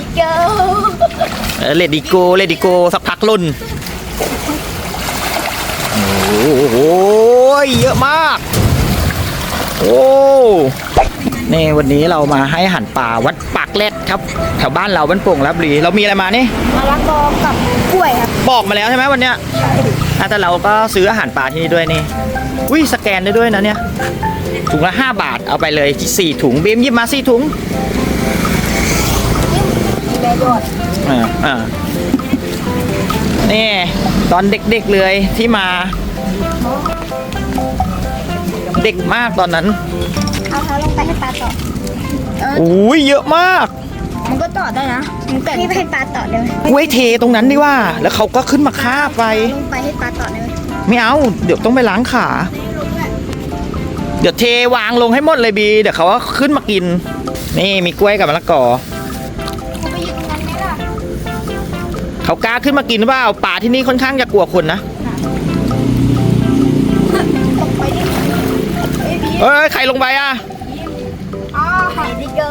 ดิเกอเลดิโกเลดิโกสักพักลุ่นโอ้โหเยอะมาก โอ้นี่วันนี้เรามาให้อาหันป่าวัดปากเล็ดครับ แถวบ้านเราบ้านโป่งรับรีเรามีอะไรมานี่มะละกอกับกล้วยครับบอกมาแล้วใช่ไหมวันเนี้ยอะแต่เราก็ซื้ออาหารป่าที่นี่ด้วยนี่อุ้ยสแกนได้ด้วยนะเนี่ยถุงละ 5 บาทเอาไปเลย 4 ถุงบีมหยิบมา 4 ถุง แม่ยอดอ่าอ่านี่ ตอนเด็กๆเลยที่มา เด็กมากตอนนั้น เอาเท้าลงไปให้ปลาต่อเอออุ้ยเยอะมาก มันก็ต่อได้นะแต่นี่ไปให้ปลาต่อได้ไหมกล้วยเทตรงนั้นดีว่า แล้วเขาก็ขึ้นมาคาบไป ลงไปให้ปลาต่อได้ไหมไม่เอา เดี๋ยวต้องไปล้างขา เดี๋ยวเทวางลงให้หมดเลยบี เดี๋ยวเขาก็ขึ้นมากิน นี่มีกล้วยกับมะละกอ เขากล้าขึ้นมากินหรือเปล่าป่าที่นี่ค่อนข้างจะกลัวคนนะตกไปดิเอ้ยบีเอ้ยใครลงไปอะอ๋อดิเกอ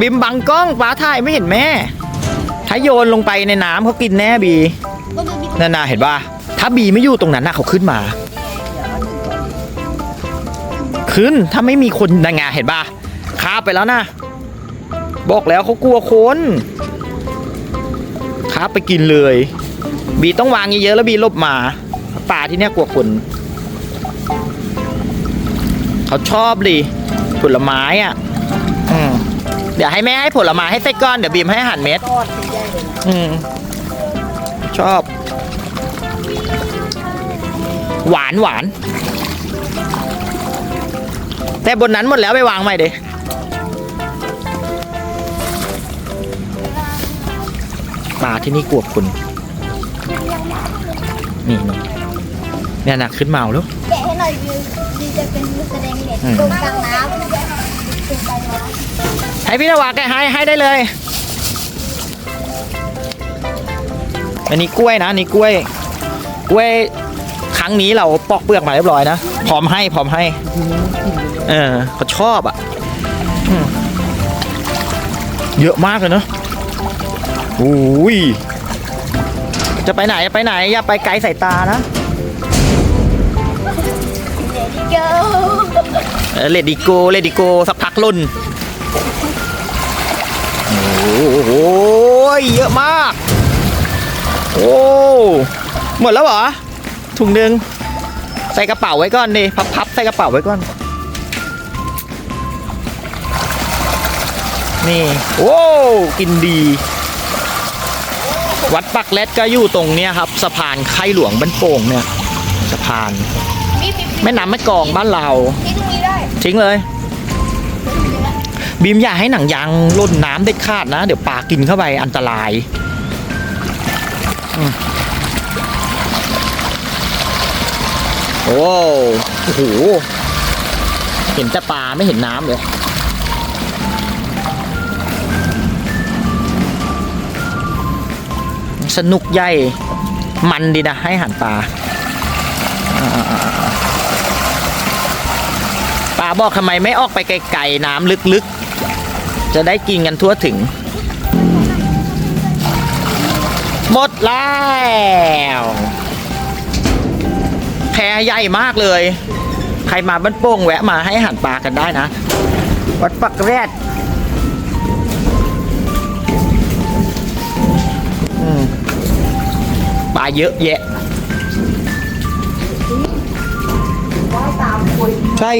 บิมบังกล้องป้าถ่ายไม่เห็นแม่ ถ้าโยนลงไปในน้ำเขากินแน่บีก็ดูบีนั่นน่ะเห็นป่ะถ้าบีไม่อยู่ตรงนั้นน่ะเขาขึ้นมา ขึ้นถ้าไม่มีคนนั่นไงเห็นป่ะคาบไปแล้วนะ บอกแล้วเขากลัวคน คาบไปกินเลย บีต้องวางเยอะๆแล้วบีลบหมาป่าที่เนี้ยกลัวคนเขาชอบดิผลไม้อะอืมเดี๋ยวให้แม่ให้ผลไม้ให้เส้ก้อนเดี๋ยวบีมให้อาหารเม็ดอืมชอบ หวานหวานแต่บนนั้นหมดแล้วไปวางใหม่เด ปลาที่นี่กลัวคุณนี่นี่เนี่ยนะขึ้นมาเอาแล้วแกะให้หน่อยบีบีจะเป็นมือแสดงเน็ตอืมตรงกลางน้ำตรงกลางน้ำให้พี่นวาแกให้ให้ได้เลย อันนี้กล้วยนะอันนี้กล้วย กล้วยครั้งนี้เราปอกเปลือกมาเรียบร้อยนะพร้อมให้พร้อมให้ เออเขาชอบอะอืมเยอะมากเลยเนอะ อุ้ยจะไปไหนจะไปไหน อย่าไปไกลสายตานะเกอเลดิโกเลดิโกสักพักลุ่นโอ้โหเยอะมาก โอ้หมดแล้วเหรอ ถุงหนึ่งใส่กระเป๋าไว้ก่อนดิพับๆใส่กระเป๋าไว้ก่อน นี่ โอ้กินดี วัดปักเล็ดก็อยู่ตรงเนี้ยครับ สะพานไข่หลวงบ้านโป่งเนี่ยสะพาน แม่น้ำแม่กองบ้านเราที่ตรงนี้ได้ทิ้งเลย บีมอย่าให้หนังยางล่นน้ำเด็ดขาดนะ เดี๋ยวปลากินเข้าไปอันตรายอืมโอ้โหเห็นแต่ปลาไม่เห็นน้ำเลย สนุกใหญ่มันดีนะ ให้อาหันปลาป้าบอกทำไมไม่ออกไปไกลๆน้ำลึกๆ จะได้กินกันทั่วถึง หมดแล้วแพใหญ่มากเลย ใครมาบ้านโป่งแวะมาให้อาหารปลากันได้นะ วัดปักแรดาเยอะแยะ ใช่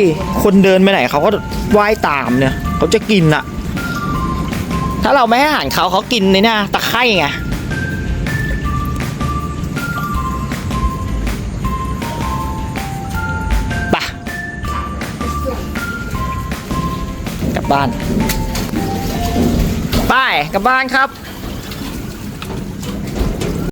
คนเดินไปไหนเขาก็ว่ายตามเนี่ยเขาจะกินอะถ้าเราไม่ให้อาหารเขาเขากินในเนี่ยตะไคร่ไงไปะกลับบ้าน ไปกลับบ้านครับ